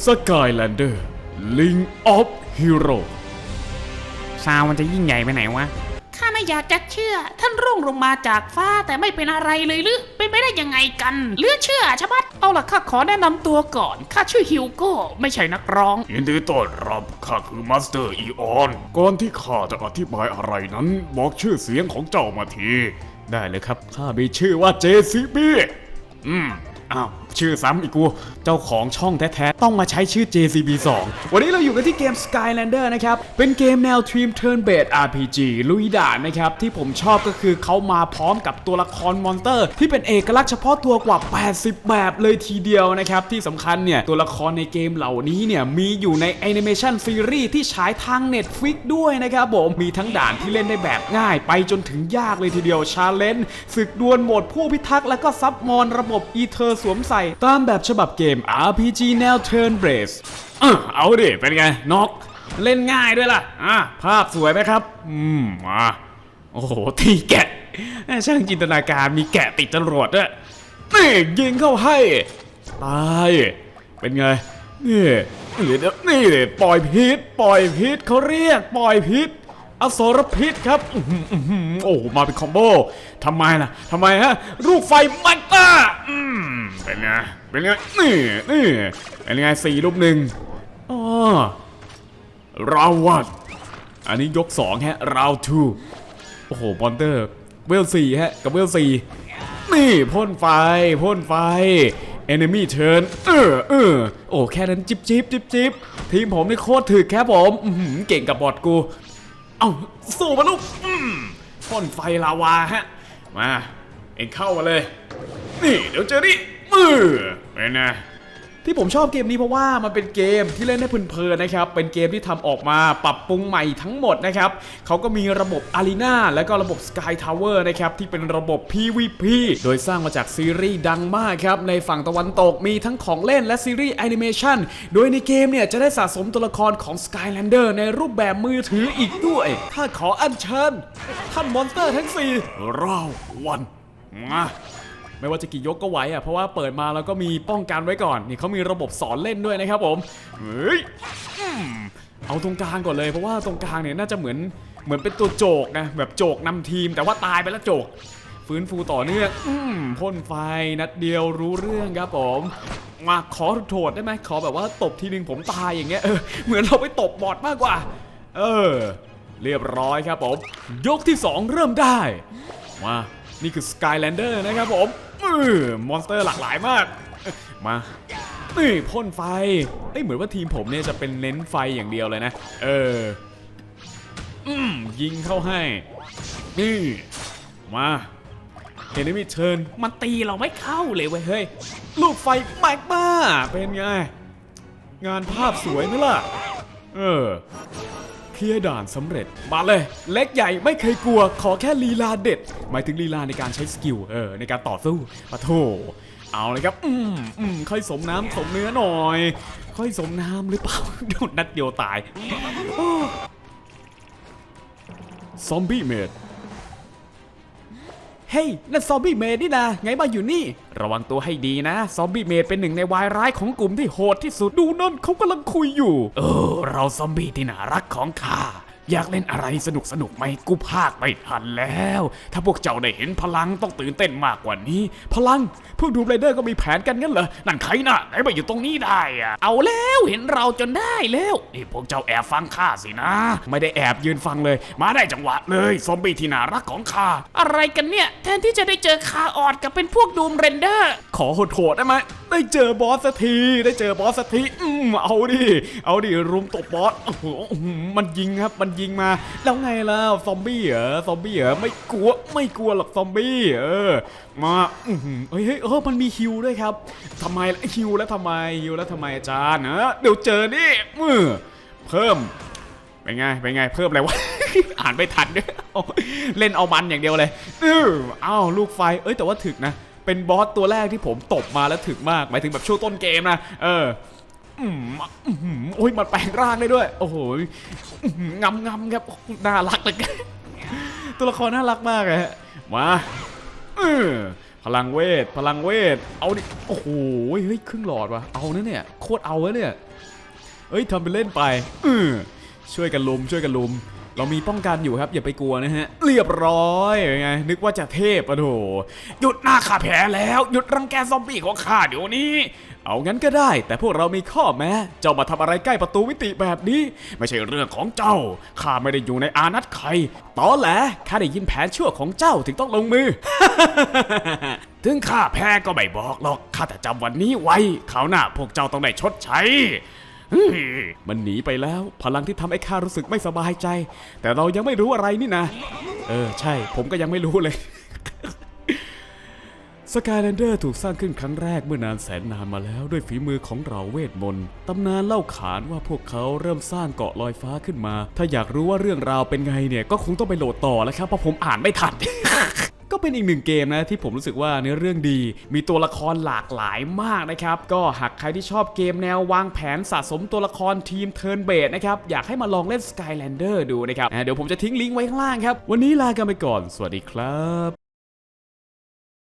Skylander Link of Hero ซาวมันจะยิ่งใหญ่ไปไหนวะ ข้าไม่อยากจะเชื่อ ท่านร่วงลงมาจากฟ้าแต่ไม่เป็นอะไรเลยหรือ เป็นไปได้ยังไงกันเหลือเชื่อชะมัดเอาล่ะข้าขอแนะนำตัวก่อน ข้าชื่อฮิวโก้ ไม่ใช่นักร้อง ยินดีต้อนรับข้าคือมาสเตอร์อีออน ก่อนที่ข้าจะอธิบายอะไรนั้น บอกชื่อเสียงของเจ้ามาที ได้เลยครับ ข้ามีชื่อว่า JCB อืม อ้าวชื่อซ้ำอีกกู เจ้าของช่องแท้ๆ ต้องมาใช้ชื่อ JCB 2 วันนี้เราอยู่กันที่เกม Skylander นะครับ เป็นเกมแนว Team Turn Based RPG ลุยด่านนะครับ ที่ผมชอบก็คือเขามาพร้อมกับตัวละครมอนเตอร์ ที่เป็นเอกลักษณ์เฉพาะตัวกว่า 80 แบบเลยทีเดียวนะครับ ที่สำคัญเนี่ย ตัวละครในเกมเหล่านี้เนี่ย มีอยู่ในแอนิเมชันซีรีส์ที่ฉายทาง Netflix ด้วยนะครับผมมีทั้งด่านที่เล่นได้แบบง่าย ไปจนถึงยากเลยทีเดียวชาเลนจ์ศึกดวลโหมดผู้พิทักษ์และก็ซับมอนระบบอีเทอร์สวมใส่ตามแบบฉบับเกม RPG แนว Turn Based อะเอาดิ เป็นไงนกเล่นง่ายด้วยล่ะ อะ ภาพสวยไหมครับ อืมมาโอ้โหทีแกะ ช่างจินตนาการมีแกะติดจรวดด้วยนี่ยิงเข้าให้ ตาย เป็นไง นี่นี่เดี๋ยวนี่ปล่อยพิษ ปล่อยพิษเขาเรียก ปล่อยพิษ อสรพิษครับอือหืออือหือโอ้โหมาเป็นคอมโบทำไมล่ะทำไมฮะลูกไฟมันต้าอืมเป็นไงเป็นไงนี่นี่เป็นไงสี่ลูกหนึ่งอ๋อราวัดอันนี้ยกสองฮะราวทูโอ้โหมอนเตอร์เวลสี่ฮะกับเวลสี่นี่พ่นไฟพ่นไฟ enemy turn เออเออโอ้แค่นั้นจิบจิบจิบจิบทีมผมนี่โคตรถึกครับผมเก่งกับบอดกู เอาสู้มาลูกพ่นไฟลาวาฮะ มา เอ็งเข้ามาเลย นี่เดี๋ยวเจอนี่มือเป็นไง ที่ผมชอบเกมนี้เพราะว่ามันเป็นเกมที่เล่นได้เพลินๆนะครับ เป็นเกมที่ทำออกมาปรับปรุงใหม่ทั้งหมดนะครับเขาก็มีระบบ Arena และก็ระบบ Sky Tower นะครับที่เป็นระบบ PVP โดยสร้างมาจากซีรีส์ดังมากครับ ในฝั่งตะวันตกมีทั้งของเล่นและซีรีส์แอนิเมชันโดยในเกมเนี่ยจะได้สะสมตัวละครของ Skylander ในรูปแบบมือถืออีกด้วย ถ้าขออัญเชิญท่านมอนสเตอร์ทั้งสี่เราวันมา ไม่ว่าจะกี่ยกก็ไหวอะเพราะว่าเปิดมาแล้วก็มีป้องกันไว้ก่อนนี่เขามีระบบสอนเล่นด้วยนะครับผมเฮ้ยอืมเอาตรงกลางก่อนเลยเพราะว่าตรงกลางเนี่ยน่าจะเหมือนเหมือนเป็นตัวโจกนะแบบโจกนำทีม แต่ว่าตายไปแล้วโจก ฟื้นฟูต่อเนื่องอพ่นไฟนัดเดียวรู้เรื่องครับผมมาขอโทษได้ไหมขอแบบว่าตบทีนึงผมตายอย่างเงี้ยเออเหมือนเราไปตบบอดมากกว่า เออ เรียบร้อยครับผมยกที่ 2 เริ่มได้มา นี่คือ Skylander นะครับผมอือมอนสเตอร์หลากหลายมาก มานี่พ่นไฟเอ้ยเหมือนว่าทีมผมเนี่ยจะเป็นเน้นไฟอย่างเดียวเลยนะ เอออืมยิงเข้าให้ นี่ มาเห็นไมมีเชิญมันตีเราไม่เข้าเลยเว้ยเฮ้ย ลูกไฟแมกมาเป็นไง งานภาพสวยไหมล่ะ เออ ลียร์ด่านสำเร็จ มาเลย เล็กใหญ่ไม่เคยกลัว ขอแค่ลีลาเด็ด หมายถึงลีลาในการใช้สกิลเออในการต่อสู้ปะโถเอาเลยครับ อืมอืมค่อยสมน้ำสมเนื้อหน่อย ค่อยสมน้ำหรือเปล่าโดนนัดเดียวตายซอมบี้เมด เฮ้ยนั่นซอมบี้เมดนี่นะไงมาอยู่นี่ ระวังตัวให้ดีนะ ซอมบี้เมดเป็นหนึ่งในวายร้ายของกลุ่มที่โหดที่สุดดูนั่นเขากำลังคุยอยู่ เออ เราซอมบี้ที่น่ารักของข้า อยากเล่นอะไรสนุกสนุกๆไหมกูภาคไม่ทันแล้ว ถ้าพวกเจ้าได้เห็นพลังต้องตื่นเต้นมากกว่านี้ พลังพวกดูไรเดอร์ก็มีแผนกันงั้นเหรอนั่นใครน่ะไหนมาอยู่ตรงนี้ได้อะเอาแล้วเห็นเราจนได้แล้วนี่พวกเจ้าแอบฟังข้าสินะ ไม่ได้แอบยืนฟังเลย มาได้จังหวะเลยซอมบี้ที่น่ารักของข้าอะไรกันเนี่ยแทนที่จะได้เจอคาออดกับเป็นพวกดูมเรนเดอร์ ขอโหดๆได้ไหมได้เจอบอสสักทีได้เจอบอสสักทีอืมเอาดิเอาดิรุมตบบอสโอ้โหมันยิงครับมันยิงมา แล้วไงล่ะซอมบี้เหรอซอมบี้เหรอไม่กลัวไม่กลัวหรอกซอมบี้เออมาอือหือเฮ้ยเฮ้ออมันมีฮิวด้วยครับทำไมฮิวแล้วทำไมฮิวแล้วทำไมอาจารย์เนอะเดี๋ยวเจอนี่มือเพิ่มเป็นไงเป็นไงเพิ่มอะไรวะอ่านไม่ทันด้วยเล่นเอามันอย่างเดียวเลยเอออ้าวลูกไฟเอ้ยแต่ว่าถึกนะเป็นบอสตัวแรกที่ผมตบมาแล้วถึกมากหมายถึงแบบช่วงต้นเกมนะเออ อืมอื้อหือโอ้ยมันแปลงร่างได้ด้วย โอ้โหงำงำครับน่ารักเลยตัวละครน่ารักมากเลยฮะมาเออพลังเวท พลังเวท เอาดิ โอ้โห เฮ้ย ครึ่งหลอดว่ะ เอานะเนี่ย โคตรเอาแล้วเนี่ย เฮ้ยทำเป็นเล่นไปเออช่วยกันลุม ช่วยกันลุม เรามีป้องกันอยู่ครับอย่าไปกลัวนะฮะเรียบร้อยไงนึกว่าจะเทพอะโถหยุดหน้าข้าแพ้แล้วหยุดรังแกซอมบี้ของข้าเดี๋ยวนี้ เอางั้นก็ได้ แต่พวกเรามีข้อแม้เจ้ามาทำอะไรใกล้ประตูมิติแบบนี้ ไม่ใช่เรื่องของเจ้าข้าไม่ได้อยู่ในอานัตใครตอแหลข้าได้ยินแผนชั่วของเจ้าถึงต้องลงมือ ถึงข้าแพ้ก็ไม่บอกหรอกข้าแต่จำวันนี้ไว้คราวหน้าพวกเจ้าต้องได้ชดใช้ มันหนีไปแล้ว พลังที่ทำให้ข้ารู้สึกไม่สบายใจ แต่เรายังไม่รู้อะไรนี่นะ เออ ใช่ ผมก็ยังไม่รู้เลยสกายแลนเดอร์ถูกสร้างขึ้นครั้งแรกเมื่อนานแสนนานมาแล้วด้วยฝีมือของเราเวทมนต์ ตำนานเล่าขานว่าพวกเขาเริ่มสร้างเกาะลอยฟ้าขึ้นมา ถ้าอยากรู้ว่าเรื่องราวเป็นไงเนี่ย ก็คงต้องไปโหลดต่อแล้วครับเพราะผมอ่านไม่ทัน ก็เป็นอีกหนึ่งเกมนะที่ผมรู้สึกว่าเนื้อเรื่องดี มีตัวละครหลากหลายมากนะครับ ก็หากใครที่ชอบเกมแนววางแผนสะสมตัวละครทีมเทิร์นเบดนะครับ อยากให้มาลองเล่น Skylander ดูนะครับ เดี๋ยวผมจะทิ้งลิงก์ไว้ข้างล่างครับ วันนี้ลากันไปก่อน สวัสดีครับ